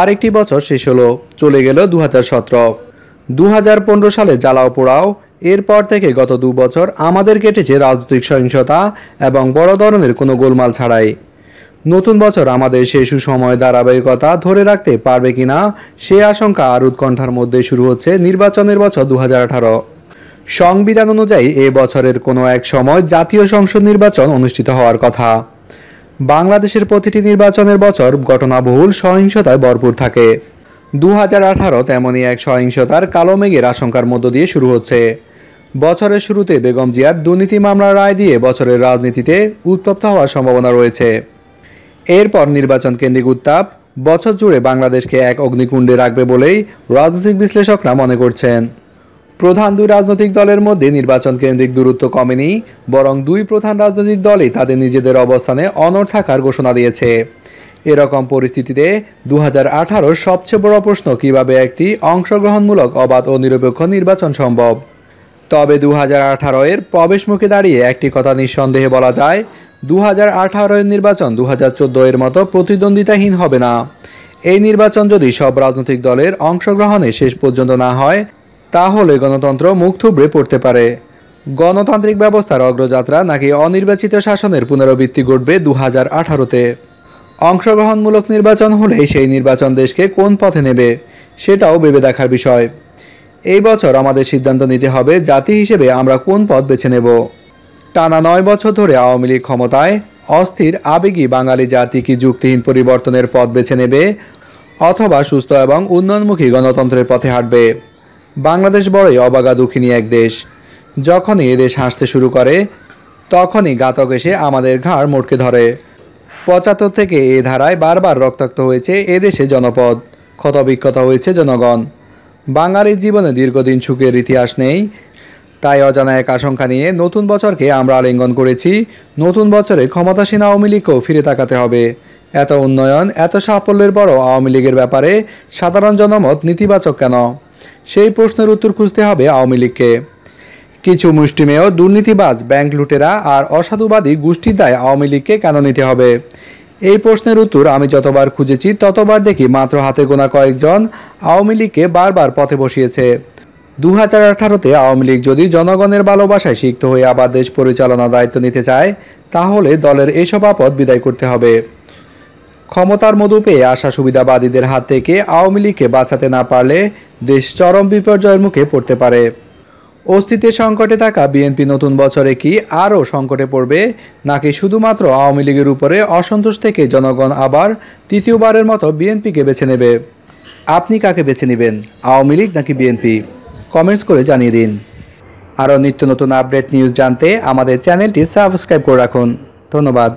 আরেকটি বছর শেষ হলো, চলে গেল দু হাজার সতেরো। দু হাজার পনেরো সালে জ্বালাও পোড়াও, এরপর থেকে গত দু বছর আমাদের কেটেছে রাজনৈতিক সহিংসতা এবং বড় ধরনের কোনো গোলমাল ছাড়াই। নতুন বছর আমাদের সেই সুসময় ধারাবাহিকতা ধরে রাখতে পারবে কিনা, সে আশঙ্কা আর উৎকণ্ঠার মধ্যে শুরু হচ্ছে নির্বাচনের বছর দু হাজার আঠারো। সংবিধান অনুযায়ী এ বছরের কোনো এক সময় জাতীয় সংসদ নির্বাচন অনুষ্ঠিত হওয়ার কথা। বাংলাদেশের প্রতিটি নির্বাচনের বছর ঘটনাবহুল সহিংসতায় ভরপুর থাকে। দু হাজার আঠারো তেমনই এক সহিংসতার কালো মেঘের আশঙ্কার মধ্য দিয়ে শুরু হচ্ছে। বছরের শুরুতে বেগম জিয়ার দুর্নীতি মামলার রায় দিয়ে বছরের রাজনীতিতে উত্তপ্ত হওয়ার সম্ভাবনা রয়েছে। এরপর নির্বাচন কেন্দ্রিক উত্তাপ বছর জুড়ে বাংলাদেশকে এক অগ্নিকুণ্ডে রাখবে বলেই রাজনৈতিক বিশ্লেষকরা মনে করছেন। প্রধান দুই রাজনৈতিক দলের মধ্যে নির্বাচন কেন্দ্রিক দূরত্ব কমেনি, বরং দুই প্রধান রাজনৈতিক দলই তাদের নিজেদের অবস্থানে অনড় থাকার ঘোষণা দিয়েছে। এরকম পরিস্থিতিতে দু হাজার সবচেয়ে বড় প্রশ্ন, কীভাবে একটি অংশগ্রহণমূলক, অবাধ ও নিরপেক্ষ নির্বাচন সম্ভব? তবে দু হাজার আঠারো এর প্রবেশমুখে দাঁড়িয়ে একটি কথা নিঃসন্দেহে বলা যায় দু হাজার আঠারো এর নির্বাচন দু হাজার এর মতো প্রতিদ্বন্দ্বিতাহীন হবে না। এই নির্বাচন যদি সব রাজনৈতিক দলের অংশগ্রহণে শেষ পর্যন্ত না হয় তাহলে গণতন্ত্র মুখ থুবড়ে পড়তে পারে। গণতান্ত্রিক ব্যবস্থার অগ্রযাত্রা নাকি অনির্বাচিত শাসনের পুনরাবৃত্তি ঘটবে দু হাজার আঠারোতে? অংশগ্রহণমূলক নির্বাচন হলে সেই নির্বাচন দেশকে কোন পথে নেবে, সেটাও ভেবে দেখার বিষয়। এই বছর আমাদের সিদ্ধান্ত নিতে হবে জাতি হিসেবে আমরা কোন পথ বেছে নেব। টানা নয় বছর ধরে আওয়ামী লীগ ক্ষমতায়, অস্থির, আবেগী বাঙালি জাতি কি যুক্তিহীন পরিবর্তনের পথ বেছে নেবে, অথবা সুস্থ এবং উন্নয়নমুখী গণতন্ত্রের পথে হাঁটবে? বাংলাদেশ বড়ই অবাগা দুঃখিনী এক দেশ। যখনই এদেশ হাসতে শুরু করে, তখনই ঘাতক এসে আমাদের ঘাড় মোটকে ধরে। পঁচাত্তর থেকে এ ধারায় বারবার রক্তাক্ত হয়েছে এদেশে জনপদ। ক্ষতবিক্ষত হয়েছে জনগণ। বাঙালির জীবনে দীর্ঘদিন সুখের ইতিহাস নেই। তাই অজানা এক আশঙ্কা নিয়ে নতুন বছরকে আমরা আলিঙ্গন করেছি। নতুন বছরে ক্ষমতাসীন আওয়ামী লীগকেও ফিরে তাকাতে হবে। এত উন্নয়ন, এত সাফল্যের পরও আওয়ামী লীগের ব্যাপারে সাধারণ জনমত নেতিবাচক কেন? সেই প্রশ্নের উত্তর খুঁজতে হবে আওয়ামী লীগকে। কিছু মুষ্টিমেয় দুর্নীতিবাজ ব্যাংক লুটেরা আর অসাধুবাদী গোষ্ঠীর দায় আওয়ামী লীগকে কেন নিতে হবে? এই প্রশ্নের উত্তর আমি যতবার খুঁজেছি, ততবার দেখি মাত্র হাতে গোনা কয়েকজন আওয়ামী লীগকে বারবার পথে বসিয়েছে। দু হাজার আঠারোতে আওয়ামী লীগ যদি জনগণের ভালোবাসায় সিক্ত হয়ে আবার দেশ পরিচালনার দায়িত্ব নিতে চায়, তাহলে দলের এসব আপদ বিদায় করতে হবে। ক্ষমতার মধু পেয়ে আসা সুবিধাবাদীদের হাত থেকে আওয়ামী লীগকে বাঁচাতে না পারলে দেশ চরম বিপর্যয়ের মুখে পড়তে পারে। অস্তিত্বের সংকটে থাকা বিএনপি নতুন বছরে কি আরও সংকটে পড়বে, নাকি শুধুমাত্র আওয়ামী লীগের উপরে অসন্তোষ থেকে জনগণ আবার তৃতীয়বারের মতো বিএনপিকে বেছে নেবে? আপনি কাকে বেছে নেবেন, আওয়ামী লীগ নাকি বিএনপি? কমেন্টস করে জানিয়ে দিন। আরও নিত্য নতুন আপডেট নিউজ জানতে আমাদের চ্যানেলটি সাবস্ক্রাইব করে রাখুন। ধন্যবাদ।